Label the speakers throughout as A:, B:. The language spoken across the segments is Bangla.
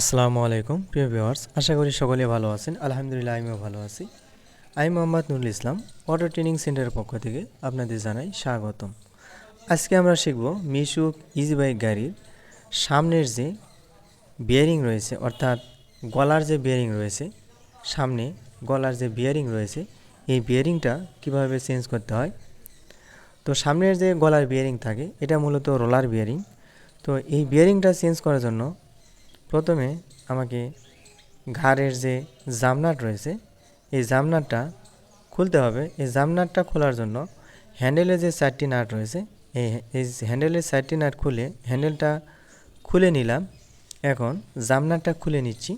A: আসসালামু আলাইকুম, প্রিয় ভিউয়ার্স। আশা করি সকলে ভালো আছেন। আলহামদুলিল্লাহ, আমিও ভালো আছি। আমি মোহাম্মদ নুরুল ইসলাম অটো ট্রেনিং সেন্টারের পক্ষ থেকে আপনাদের জানাই স্বাগতম। আজকে আমরা শিখব মিশুক ইজি বাইক গাড়ির সামনের যে বিয়ারিং রয়েছে, অর্থাৎ গলার যে বিয়ারিং রয়েছে, সামনে গলার যে বিয়ারিং রয়েছে, এই বিয়ারিংটা কীভাবে চেঞ্জ করতে হয়? তো সামনের যে গলার বিয়ারিং থাকে, এটা মূলত রোলার বিয়ারিং। তো এই বিয়ারিংটা চেঞ্জ করার জন্য প্রথমে আমাকে ঘাড়ের যে জামনাট রয়েছে, এই জামনাটটা খুলতে হবে। এই জামনাটটা খোলার জন্য হ্যান্ডেলের যে চারটি নাট রয়েছে, এই এই হ্যান্ডেলের চারটি নাট খুলে হ্যান্ডেলটা খুলে নিলাম। এখন জামনাটটা খুলে নিচ্ছি।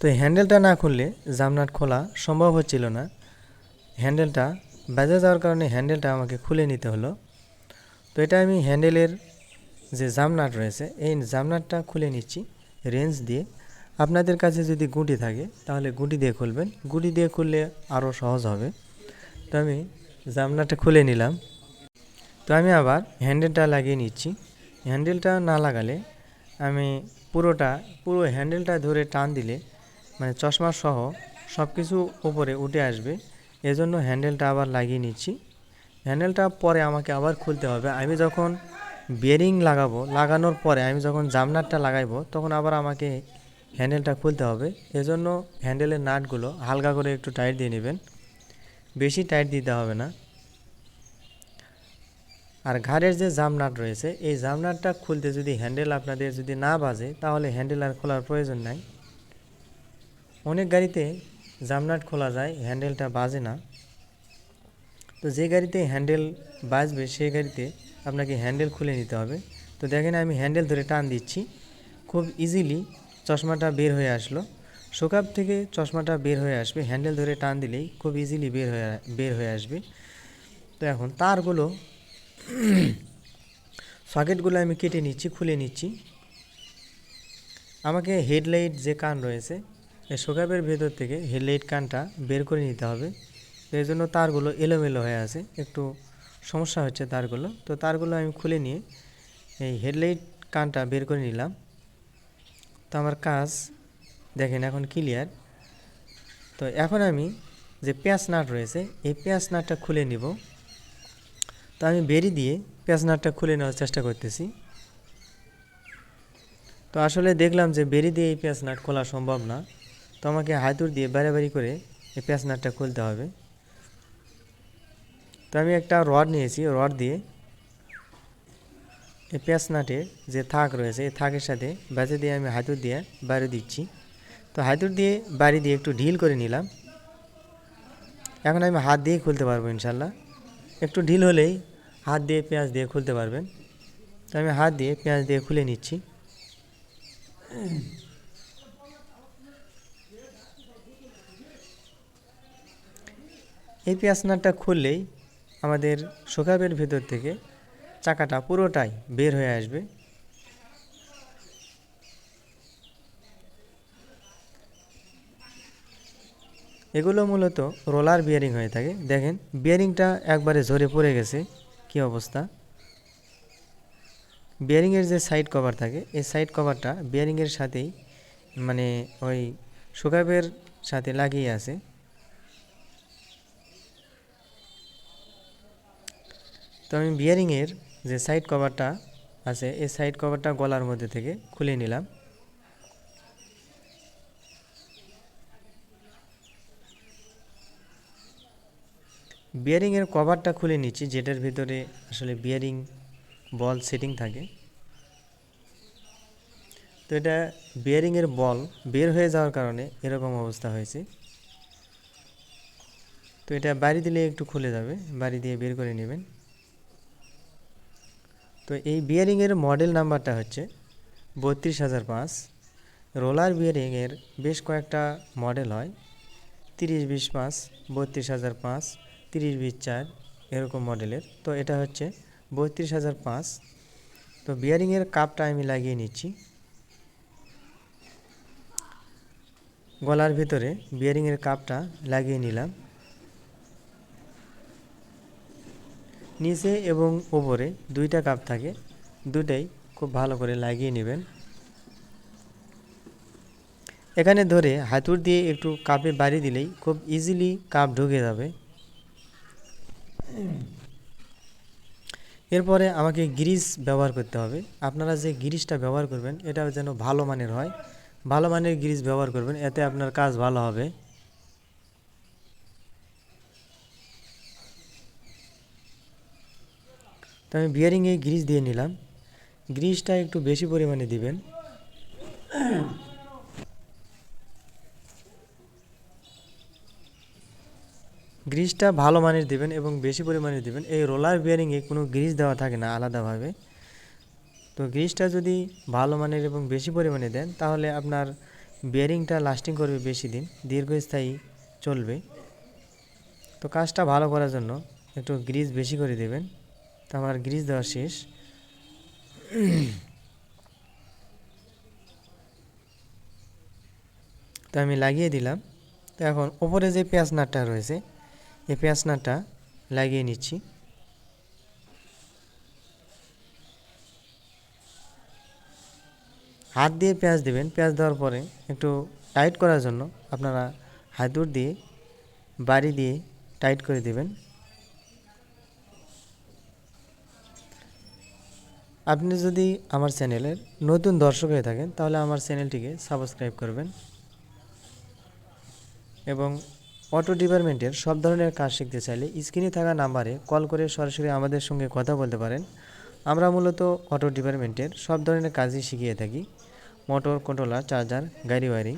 A: তো হ্যান্ডেলটা না খুললে জামনাট খোলা সম্ভব হচ্ছিল না। হ্যান্ডেলটা বেজে যাওয়ার কারণে হ্যান্ডেলটা আমাকে খুলে নিতে হলো। তো এটা আমি হ্যান্ডেলের যে জামনাট রয়েছে, এই জামনাটটা খুলে নিচ্ছি, রেঞ্জ দিয়ে। আপনাদের কাছে যদি গুটি থাকে, তাহলে গুটি দিয়ে খুলবেন। গুটি দিয়ে খুললে আরও সহজ হবে। তো আমি জামনাটা খুলে নিলাম। তো আমি আবার হ্যান্ডেলটা লাগিয়ে নিচ্ছি। হ্যান্ডেলটা না লাগালে আমি পুরোটা, পুরো হ্যান্ডেলটা ধরে টান দিলে মানে চশমা সহ সব কিছু উপরে উঠে আসবে। এজন্য হ্যান্ডেলটা আবার লাগিয়ে নিচ্ছি। হ্যান্ডেলটা পরে আমাকে আবার খুলতে হবে। আমি যখন বেরিং লাগাবো। লাগানোর পরে আমি যখন জামনাটটা লাগাইবো, তখন আবার আমাকে হ্যান্ডেলটা খুলতে হবে। এজন্য হ্যান্ডেলের নাটগুলো হালকা করে একটু টাইট দিয়ে নেবেন। বেশি টাইট দিতে হবে না। আর ঘাড়ের যে জামনাট রয়েছে, এই জামনাটটা খুলতে যদি হ্যান্ডেল আপনাদের যদি না বাজে, তাহলে হ্যান্ডেল আর খোলার প্রয়োজন নাই। অনেক গাড়িতে জামনাট খোলা যায় হ্যান্ডেলটা বাজে না। তো যে গাড়িতে হ্যান্ডেল বাজবে, সেই গাড়িতে আপনাকে হ্যান্ডেল খুলে নিতে হবে। তো দেখেন আমি হ্যান্ডেল ধরে টান দিচ্ছি। খুব ইজিলি চশমাটা বের হয়ে আসলো। শোকাপ থেকে চশমাটা বের হয়ে আসবে। হ্যান্ডেল ধরে টান দিলেই খুব ইজিলি বের হয়ে বের হয়ে আসবে। তো এখন তারগুলো সকেটগুলো আমি কেটে নিচ্ছি, খুলে নিচ্ছি। আমাকে হেডলাইট যে কান রয়েছে, এই শোকাপের ভেতর থেকে হেডলাইট কানটা বের করে নিতে হবে। এই জন্য তারগুলো এলোমেলো হয়ে আছে। একটু সমস্যা হচ্ছে তারগুলো। তো তারগুলো আমি খুলে নিয়ে এই হেডলাইট কানটা বের করে নিলাম। তো আমার কাজ, দেখেন এখন ক্লিয়ার। তো এখন আমি যে পেঁয়াজ নাট রয়েছে, এই পেঁয়াজ নাটটা খুলে নিব। তো আমি বেরি দিয়ে পেঁয়াজ নাটটা খুলে নেওয়ার চেষ্টা করতেছি। তো আসলে দেখলাম যে বেরি দিয়ে এই পেঁয়াজ নাট খোলা সম্ভব না। তো আমাকে হাতুর দিয়ে বাড়াবাড়ি করে এই পেঁয়াজ নাটটা খুলতে হবে। তো আমি একটা রড নিয়েছি রড দিয়ে এই পেঁয়াজ নাটের যে থাক রয়েছে, এই থাকের সাথে বেঁচে দিয়ে আমি হাতুর দিয়ে বাইরে দিচ্ছি। তো হাতুর দিয়ে বাড়ি দিয়ে একটু ঢিল করে নিলাম। এখন আমি হাত দিয়ে খুলতে পারব ইনশাল্লাহ। একটু ঢিল হলেই হাত দিয়ে পেঁয়াজ দিয়ে খুলতে পারবেন। তো আমি হাত দিয়ে পেঁয়াজ দিয়ে খুলে নিচ্ছি। এই পেঁয়াজ নাটটা খুললেই আমাদের শোকাবের ভেতর থেকে চাকাটা পুরোটাই বের হয়ে আসবে। এগুলো মূলত রোলার বিয়ারিং হয়ে থাকে। দেখেন, বিয়ারিংটা একবারে ঝরে পড়ে গেছে। কি অবস্থা? বিয়ারিংয়ের যে সাইড কভার থাকে, এই সাইড কভারটা বিয়ারিংয়ের সাথেই মানে ওই শোকাবের সাথে লাগিয়ে আছে। তো আমি বিয়ারিংয়ের যে সাইড কভারটা আছে, এই সাইড কভারটা গলার মধ্যে থেকে খুলে নিলাম। বিয়ারিংয়ের কভারটা খুলে নিচ্ছি, যেটার ভিতরে আসলে বিয়ারিং বল সেটিং থাকে। তো এটা বিয়ারিংয়ের বল বের হয়ে যাওয়ার কারণে এরকম অবস্থা হয়েছে। তো এটা বাড়ি দিলে একটু খুলে যাবে, বাড়ি দিয়ে বের করে নেবেন। তো এই বিয়ারিংয়ের মডেল নাম্বারটা হচ্ছে বত্রিশ হাজার পাঁচ। রোলার বিয়ারিংয়ের বেশ কয়েকটা মডেল হয়। তিরিশ বিশ পাঁচ, বত্রিশ হাজার পাঁচ, তিরিশ বিশ চার, এরকম মডেলের। তো এটা হচ্ছে বত্রিশ হাজার পাঁচ। তো বিয়ারিংয়ের কাপটা আমি লাগিয়ে নিচ্ছি। গলার ভিতরে বিয়ারিংয়ের কাপটা লাগিয়ে নিলাম। নিচে এবং ওপরে দুইটা কাপ থাকে, দুটাই খুব ভালো করে লাগিয়ে নেবেন। এখানে ধরে হাতুড় দিয়ে একটু কাপে বাড়ি দিলেই খুব ইজিলি কাপ ঢুকে যাবে। এরপরে আমাকে গ্রিস ব্যবহার করতে হবে। আপনারা যে গ্রিসটা ব্যবহার করবেন এটা যেন ভালো মানের হয়। ভালো মানের গ্রিস ব্যবহার করবেন, এতে আপনার কাজ ভালো হবে। তো আমি বিয়ারিংয়ে গ্রিস দিয়ে নিলাম। গ্রিসটা একটু বেশি পরিমাণে দিবেন। গ্রিসটা ভালো মানের দিবেন এবং বেশি পরিমাণে দিবেন। এই রোলার বিয়ারিংয়ে কোনো গ্রিস দেওয়া থাকে না আলাদাভাবে। তো গ্রিসটা যদি ভালো মানের এবং বেশি পরিমাণে দেন, তাহলে আপনার বিয়ারিংটা লাস্টিং করবে বেশি দিন। দীর্ঘস্থায়ী চলবে। তো কাজটা ভালো করার জন্য একটু গ্রিস বেশি করে দেবেন। আমার গ্রিজ দেওয়া শেষ। তো আমি লাগিয়ে দিলাম। তো এখন ওপরে যে পেঁয়াজ নাটটা রয়েছে এই পেঁয়াজ নাটটা লাগিয়ে নিচ্ছি। হাত দিয়ে পেঁয়াজ দেবেন। পেঁয়াজ দেওয়ার পরে একটু টাইট করার জন্য আপনারা হাতুড় দিয়ে বাড়ি দিয়ে টাইট করে দেবেন। আপনি যদি আমার চ্যানেলের নতুন দর্শক হয়ে থাকেন, তাহলে আমার চ্যানেলটিকে সাবস্ক্রাইব করবেন এবং অটো ডিপার্টমেন্টের সব ধরনের কাজ শিখতে চাইলে স্ক্রিনে থাকা নাম্বারে কল করে সরাসরি আমাদের সঙ্গে কথা বলতে পারেন। আমরা মূলত অটো ডিপার্টমেন্টের সব ধরনের কাজই শিখিয়ে থাকি। মোটর, কন্ট্রোলার, চার্জার, গাড়ি ওয়ারিং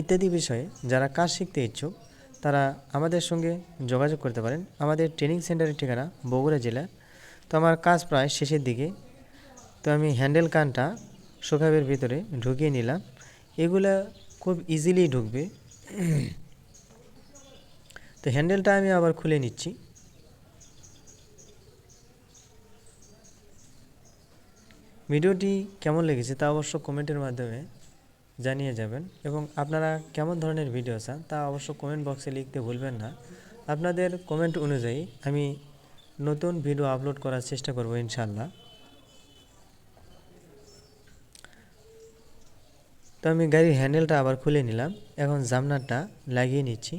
A: ইত্যাদি বিষয়ে যারা কাজ শিখতে ইচ্ছুক, তারা আমাদের সঙ্গে যোগাযোগ করতে পারেন। আমাদের ট্রেনিং সেন্টারের ঠিকানা বগুড়া জেলা তো আমার কাজ প্রায় শেষের দিকে। তো আমি হ্যান্ডেল কানটা শোকাবের ভিতরে ঢুকিয়ে নিলাম। এগুলা খুব ইজিলি ঢুকবে। তো হ্যান্ডেলটা আমি আবার খুলে নিচ্ছি। ভিডিওটি কেমন লেগেছে তা অবশ্য কমেন্টের মাধ্যমে জানিয়ে যাবেন এবং আপনারা কেমন ধরনের ভিডিও চান তা অবশ্য কমেন্ট বক্সে লিখতে ভুলবেন না। আপনাদের কমেন্ট অনুযায়ী আমি নতুন ভিডিও আপলোড করার চেষ্টা করব ইনশাল্লাহ তো আমি গাড়ির হ্যান্ডেলটা আবার খুলে নিলাম। এখন জামনারটা লাগিয়ে নিচ্ছি।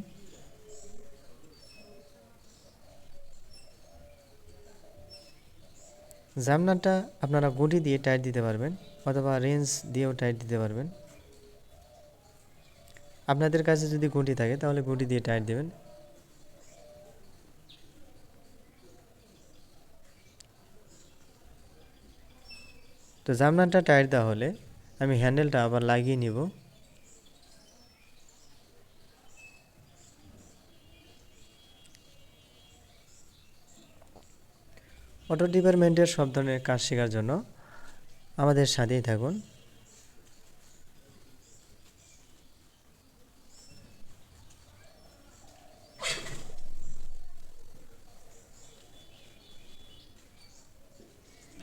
A: জামনারটা আপনারা গুটি দিয়ে টাইট দিতে পারবেন অথবা রেঞ্জ দিয়েও টাইট দিতে পারবেন। আপনাদের কাছে যদি গুটি থাকে তাহলে গুটি দিয়ে টাইট দেবেন। তো জামনাটা টাইট দেওয়া হলে আমি হ্যান্ডেলটা আবার লাগিয়ে নিব। অটো ডিপার্টমেন্টের সব ধরনের কাজ শেখার জন্য আমাদের সাথেই থাকুন।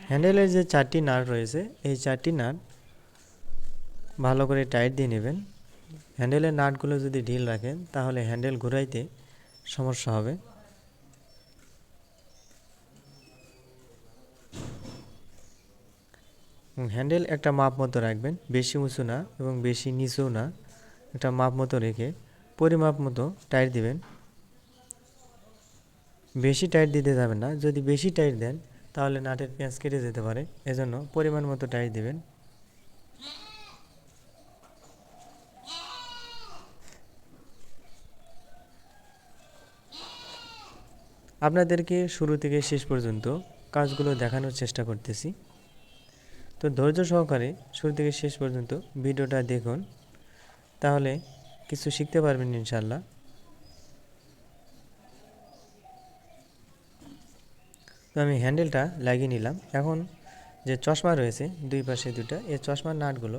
A: হ্যান্ডেলের যে চারটি নাট রয়েছে, এই চারটি নাট ভালো করে টাইট দিয়ে নেবেন। হ্যান্ডেলের নাটগুলো যদি ঢিল রাখেন, তাহলে হ্যান্ডেল ঘুরাইতে সমস্যা হবে। হ্যান্ডেল একটা মাপ মতো রাখবেন, বেশি উঁচু না এবং বেশি নিচুও না। একটা মাপ মতো রেখে পরিমাপ মতো টাইট দিবেন। বেশি টাইট দিতে যাবেন না, যদি বেশি টাইট দেন তাহলে নাটের পেঁয়াজ কেটে যেতে পারে। এজন্য পরিমাণ মতো টাইট দেবেন। আপনাদেরকে শুরু থেকে শেষ পর্যন্ত কাজগুলো দেখানোর চেষ্টা করতেছি। তো ধৈর্য সহকারে শুরু থেকে শেষ পর্যন্ত ভিডিওটা দেখুন। তাহলে কিছু শিখতে পারবেন ইনশাল্লাহ আমি হ্যান্ডেলটা লাগিয়ে নিলাম। এখন যে চশমা রয়েছে, দুই পাশে দুটা এই চশমার নাটগুলো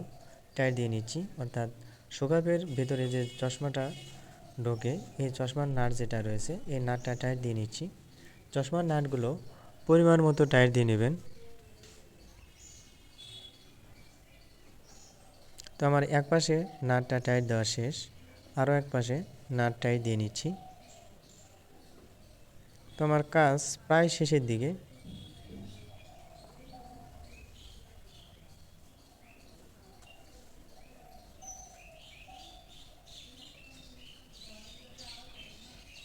A: টাইট দিয়ে নিচ্ছি। অর্থাৎ সোকাপের ভেতরে যে চশমাটা ঢোকে এই চশমার নাট যেটা রয়েছে এই নাটটা টাইট দিয়ে নিচ্ছি। চশমার নাটগুলো পরিমাণ মতো টাইট দিয়ে নেবেন। তো আমার এক পাশে নাটটা টাইট দেওয়া শেষ, আরও এক পাশে নাট টাইট দিয়ে নিচ্ছি। তোমার কাজ প্রায় শেষের দিকে।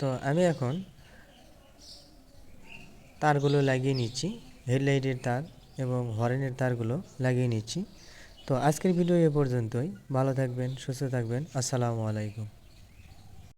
A: তো আমি এখন তারগুলো লাগিয়ে নিচ্ছি, হেডলাইটের তার এবং হরেনের তারগুলো লাগিয়ে নিচ্ছি। তো আজকের ভিডিও এ পর্যন্তই। ভালো থাকবেন, সুস্থ থাকবেন। আসসালামু আলাইকুম।